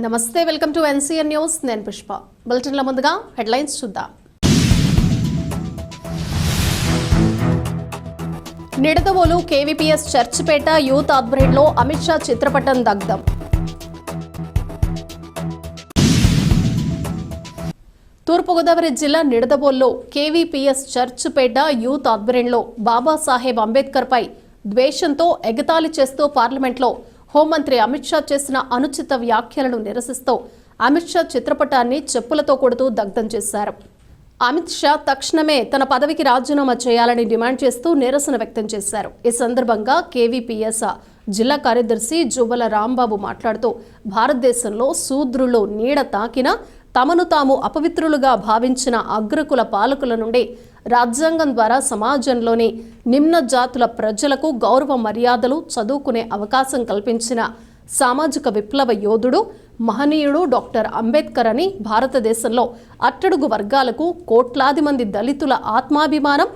నమస్తే welcome to NCN news. నేను పుష్ప. బులెటిన్ల ముందుగా హెడ్లైన్స్ చూద్దాం. నిడదవోలు కేవీపీఎస్ చర్చిపేట యూత్ ఆధ్వర్యంలో అమిత్ షా చిత్రపటం దగ్ధం. తూర్పుగోదావరి జిల్లా నిడదవోల్లో కేవీపీఎస్ చర్చిపేట యూత్ ఆధ్వర్యంలో బాబాసాహెబ్ అంబేద్కర్పై ద్వేషంతో ఎగతాళి చేస్తూ పార్లమెంట్లో హోంమంత్రి అమిత్ షా చేసిన అనుచిత వ్యాఖ్యలను నిరసిస్తూ అమిత్ షా చిత్రపటాన్ని చెప్పులతో కొడుతూ దగ్ధం చేశారు. అమిత్ షా తక్షణమే తన పదవికి రాజీనామా చేయాలని డిమాండ్ చేస్తూ నిరసన వ్యక్తం చేశారు. ఈ సందర్భంగా కేవీపీఎస్ జిల్లా కార్యదర్శి జువ్వల రాంబాబు మాట్లాడుతూ భారతదేశంలో శూద్రులు నీడ తాకిన తమను తాము అపవిత్రులుగా భావించిన అగ్రకుల పాలకుల నుండి రాజ్యాంగం ద్వారా సమాజంలోని నిమ్న జాతుల ప్రజలకు గౌరవ మర్యాదలు చదువుకునే అవకాశం కల్పించిన సామాజిక విప్లవ యోధుడు మహనీయుడు డాక్టర్ అంబేద్కర్ అని భారతదేశంలో అట్టడుగు వర్గాలకు కోట్లాది మంది దళితుల ఆత్మాభిమానం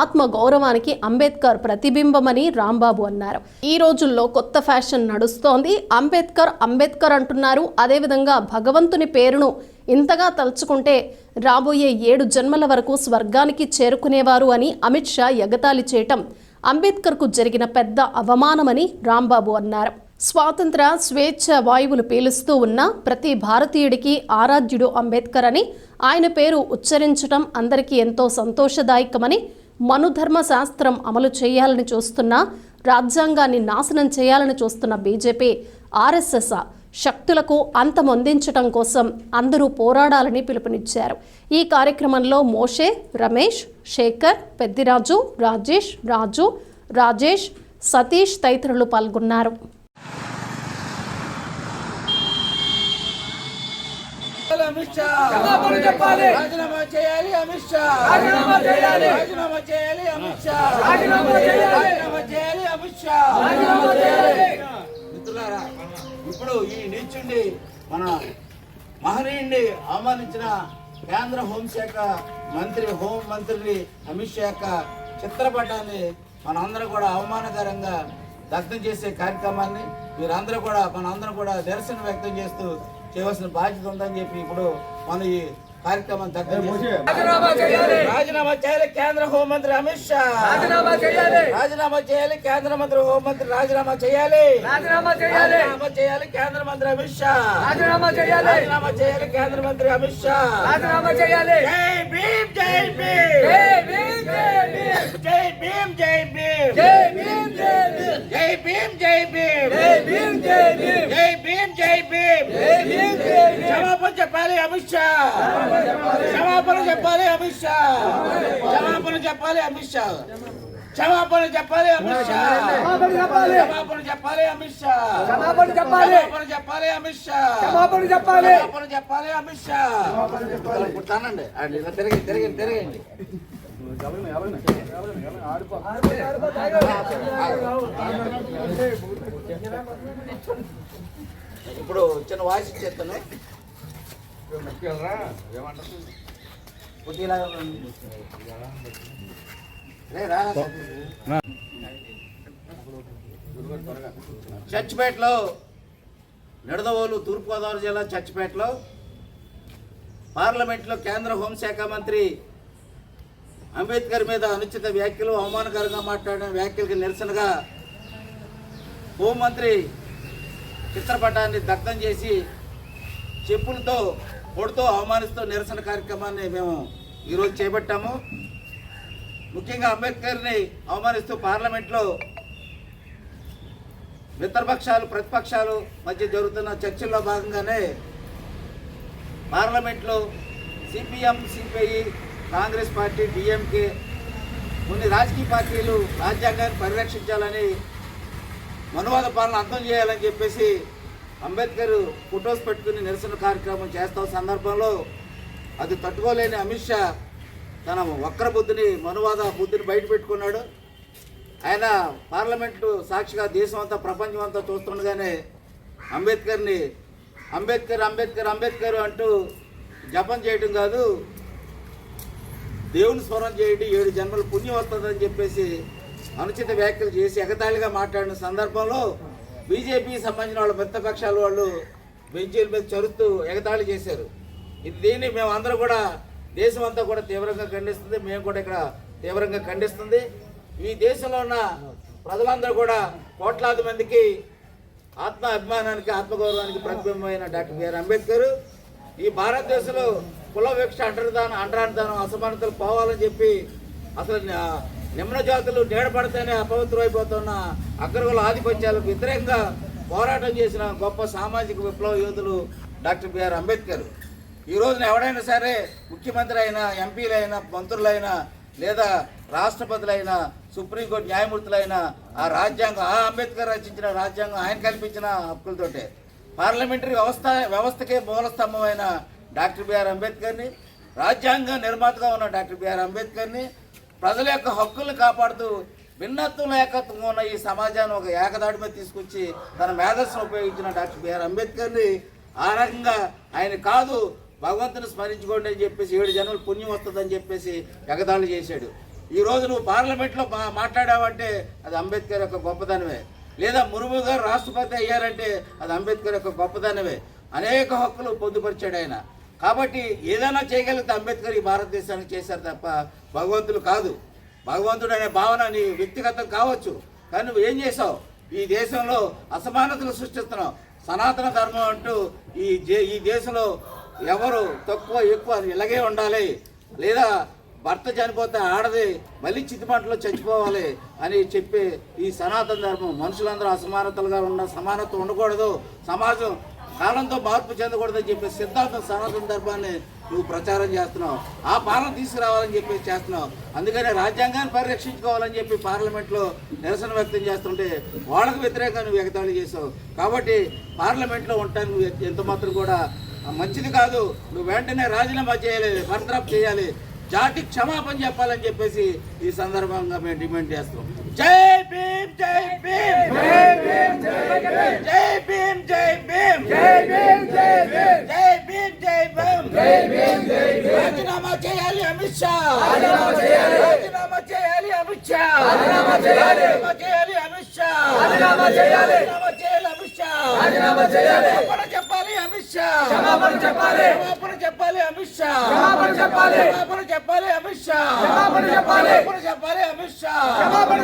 ఆత్మ గౌరవానికి అంబేద్కర్ ప్రతిబింబమని రాంబాబు అన్నారు. ఈ రోజుల్లో కొత్త ఫ్యాషన్ నడుస్తోంది. అంబేద్కర్ అంబేద్కర్ అంటున్నారు. అదేవిధంగా భగవంతుని పేరును ఇంతగా తలుచుకుంటే రాబోయే ఏడు జన్మల వరకు స్వర్గానికి చేరుకునేవారు అని అమిత్ షా ఎగతాళి చేయటం అంబేద్కర్కు జరిగిన పెద్ద అవమానమని రాంబాబు అన్నారు. స్వాతంత్ర స్వేచ్ఛ వాయువులు పీలుస్తూ ఉన్న ప్రతి భారతీయుడికి ఆరాధ్యుడు అంబేద్కర్ అని ఆయన పేరు ఉచ్చరించటం అందరికీ ఎంతో సంతోషదాయకమని మనుధర్మ శాస్త్రం అమలు చేయాలని చూస్తున్న రాజ్యాంగాన్ని నాశనం చేయాలని చూస్తున్న బీజేపీ ఆర్ఎస్ఎస్ శక్తులకు అంతమొందించటం కోసం అందరూ పోరాడాలని పిలుపునిచ్చారు ఈ కార్యక్రమంలో మోషే రమేష్ శేఖర్ పెద్దిరాజు రాజేష్ రాజు రాజేష్ సతీష్ తదితరులు పాల్గొన్నారు అమిత్ షా క్షమాపణ చెప్పాలి. రాజీనామా చేయాలి అమిత్ షా రాజీనామా చేయాలి. రాజీనామా చేయాలి అమిత్ షా రాజీనామా చేయాలి. రాజీనామా చేయాలి అమిత్ షా రాజీనామా ఇప్పుడు ఈ నీచుండి మన మహనీయుడిని అవమానించిన కేంద్ర హోంశాఖ మంత్రి హోం మంత్రిని అమిత్ షా యొక్క చిత్రపటాన్ని మనందరం కూడా అవమానకరంగా దగ్ధం చేసే కార్యక్రమాన్ని మీరందరూ కూడా మనందరం కూడా నిరసన వ్యక్తం చేస్తూ చేయవలసిన బాధ్యత ఉందని చెప్పి ఇప్పుడు మన ఈ కార్యక్రమం దగ్ధం చేసి రాజీనామా చేయాలి రాజీనామా చేయాలి కేంద్ర హోంమంత్రి అమిత్ షా రాజీనామా చేయాలి రాజీనామా చేయాలి కేంద్ర మంత్రి హోంమంత్రి రాజీనామా చేయాలి రాజీనామా చేయాలి రాజీనామా చేయాలి కేంద్ర మంత్రి అమిత్ షా రాజీనామా చేయాలి రాజీనామా చేయాలి కేంద్ర మంత్రి అమిత్ షా రాజీనామా చేయాలి జై భీమ్ జై జై భీమ్ భీమ్ జై భీమ్ జై భీమ్ జై భీమ్ జై భీమ్ జై భీమ్ జై భీమ్ జై భీమ్ జై భీమ్ జై భీమ్ జై భీమ్ జై భీమ్ జై భీమ్ జై భీమ్ క్షమాపణ చెప్పాలి అమిత్ షా. క్షమాపణ చెప్పాలి అమిత్ షా. క్షమాపణ చెప్పాలి అమిత్ షా. క్షమాపణ చెప్పాలి అమిత్ షా. క్షమాపణ చెప్పాలి. అమిత్ షా. క్షమాపణ చెప్పాలి. క్షమాపణ చెప్పాలి అమిత్ షా. క్షమాపణ చెప్పాలి. క్షమాపణ చెప్పాలి అమిత్ షా. అది ఇలా తిరగండి తిరగండి తిరగండి. ఇప్పుడు చిన్న వాయిస్ ఇచ్చేస్తాను. చచ్చిపేటలో చర్చిపేటలో నిడదవోలు తూర్పుగోదావరి జిల్లా చచ్చిపేటలో పార్లమెంట్లో కేంద్ర హోంశాఖ మంత్రి అంబేద్కర్ మీద అనుచిత వ్యాఖ్యలు అవమానకరంగా మాట్లాడిన వ్యాఖ్యలకు నిరసనగా హోంమంత్రి చిత్రపటాన్ని దగ్ధం చేసి చెప్పులతో కొడుతూ అవమానిస్తూ నిరసన కార్యక్రమాన్ని మేము ఈరోజు చేపట్టాము. ముఖ్యంగా అంబేద్కర్ని అవమానిస్తూ పార్లమెంట్లో మిత్రపక్షాలు ప్రతిపక్షాలు మధ్య జరుగుతున్న చర్చల్లో భాగంగానే పార్లమెంట్లో CPM CPI Congress party DMK కొన్ని రాజకీయ పార్టీలు రాజ్యాంగాన్ని పరిరక్షించాలని మనువాద పాలన అర్థం చేయాలని చెప్పేసి అంబేద్కర్ ఫొటోస్ పెట్టుకుని నిరసన కార్యక్రమం చేస్తున్న సందర్భంలో అది తట్టుకోలేని అమిత్ షా తన వక్ర బుద్ధిని మనువాద బుద్ధిని బయట పెట్టుకున్నాడు. ఆయన పార్లమెంటు సాక్షిగా దేశం అంతా ప్రపంచం అంతా చూస్తుండగానే అంబేద్కర్ని అంబేద్కర్ అంబేద్కర్ అంబేద్కర్ అంటూ జపం చేయడం కాదు దేవుని స్మరణ చేయండి ఏడు జన్మలు పుణ్యం వస్తుందని చెప్పేసి అనుచిత వ్యాఖ్యలు చేసి ఎగతాళిగా మాట్లాడిన సందర్భంలో బీజేపీ సంబంధించిన వాళ్ళు మిత్రపక్షాల వాళ్ళు బెంచీల మీద చరుస్తూ ఎగతాళి చేశారు. ఇది దీన్ని మేము అందరూ కూడా దేశం అంతా కూడా తీవ్రంగా ఖండిస్తుంది. మేము కూడా ఇక్కడ తీవ్రంగా ఖండిస్తుంది. ఈ దేశంలో ఉన్న ప్రజలందరూ కూడా కోట్లాది మందికి ఆత్మ అభిమానానికి ఆత్మగౌరవానికి ప్రతిబింబమైన డాక్టర్ బిఆర్ అంబేద్కర్. ఈ భారతదేశంలో కుల వివక్ష అంటరిదానం అంటరానిదానం అసమానతలు పోవాలని చెప్పి అసలు నిమ్న జాతులు నీడపడితేనే అపవిత్రమైపోతున్న అగ్రగుల ఆధిపత్యాలకు వ్యతిరేకంగా పోరాటం చేసిన గొప్ప సామాజిక విప్లవ యోధులు డాక్టర్ బిఆర్ అంబేద్కర్. ఈ రోజున ఎవడైనా సరే ముఖ్యమంత్రి అయినా ఎంపీలైనా మంత్రులైనా లేదా రాష్ట్రపతులైనా సుప్రీంకోర్టు న్యాయమూర్తులైనా ఆ రాజ్యాంగం ఆ అంబేద్కర్ రచించిన రాజ్యాంగం ఆయన కల్పించిన హక్కులతోటే. పార్లమెంటరీ వ్యవస్థ వ్యవస్థకే మూల స్తంభమైన డాక్టర్ బిఆర్ అంబేద్కర్ని రాజ్యాంగ నిర్మాతగా ఉన్న డాక్టర్ బిఆర్ అంబేద్కర్ని ప్రజల యొక్క హక్కుల్ని కాపాడుతూ భిన్నత్వం ఏకత్వం ఉన్న ఈ సమాజాన్ని ఒక ఏకదాటి మీద తీసుకొచ్చి తన మేధస్సును ఉపయోగించిన డాక్టర్ బిఆర్ అంబేద్కర్ని ఆ రకంగా ఆయన కాదు భగవంతుని స్మరించుకోండి అని చెప్పేసి ఏడు జన్మలు పుణ్యం వస్తుందని చెప్పేసి ఎగదాళి చేశాడు. ఈ రోజు నువ్వు పార్లమెంట్లో మా మాట్లాడావంటే అది అంబేద్కర్ యొక్క గొప్పదనమే లేదా మురుము గారు రాష్ట్రపతి అయ్యారంటే అది అంబేద్కర్ యొక్క గొప్పదనమే అనేక హక్కులు పొందుపరిచాడు ఆయన. కాబట్టి ఏదైనా చేయగలిగితే అంబేద్కర్ ఈ భారతదేశానికి చేశారు తప్ప భగవంతుడు కాదు. భగవంతుడు అనే భావన నీ వ్యక్తిగతం కావచ్చు. కానీ నువ్వు ఏం చేసావు ఈ దేశంలో అసమానతలు సృష్టిస్తున్నావు. సనాతన ధర్మం అంటూ ఈ ఈ దేశంలో ఎవరు తక్కువ ఎక్కువ ఇలాగే ఉండాలి. లేదా భర్త చనిపోతే ఆడది మళ్ళీ చితిమంటలో చచ్చిపోవాలి అని చెప్పే ఈ సనాతన ధర్మం. మనుషులందరూ అసమానతలుగా ఉన్న సమానత్వం ఉండకూడదు. సమాజం కాలంతో మార్పు చెందకూడదని చెప్పి సిద్ధాంతం సనాతన ధర్మాన్ని నువ్వు ప్రచారం చేస్తున్నావు. ఆ పాలన తీసుకురావాలని చెప్పి చేస్తున్నావు. అందుకనే రాజ్యాంగాన్ని పరిరక్షించుకోవాలని చెప్పి పార్లమెంట్లో నిరసన వ్యక్తం చేస్తుంటే వాళ్ళకు వ్యతిరేకంగా నువ్వు ఎగతాళి చేసావు కాబట్టి పార్లమెంట్లో ఉంటాను నువ్వు ఎంత మాత్రం కూడా మంచిది కాదు. నువ్వు వెంటనే రాజీనామా చేయాలి బర్తరఫ్ చేయాలి. జాతి క్షమాపణ చెప్పాలని చెప్పేసి ఈ సందర్భంగా మేము డిమాండ్ చేస్తాం జై భీమ్ జై రాజీనామా చేయాలి. అమిత్ షా రాజీనామా చేయాలి. చెప్పాలి అమిత్ షా క్షమాపణ చెప్పాలి. క్షమాపణ చెప్పాలి అమిత్ షా క్షమాపణ చెప్పాలి. క్షమాపణ చెప్పాలి అమిత్ షా క్షమాపణ చెప్పాలి. చెప్పాలి అమిత్ షా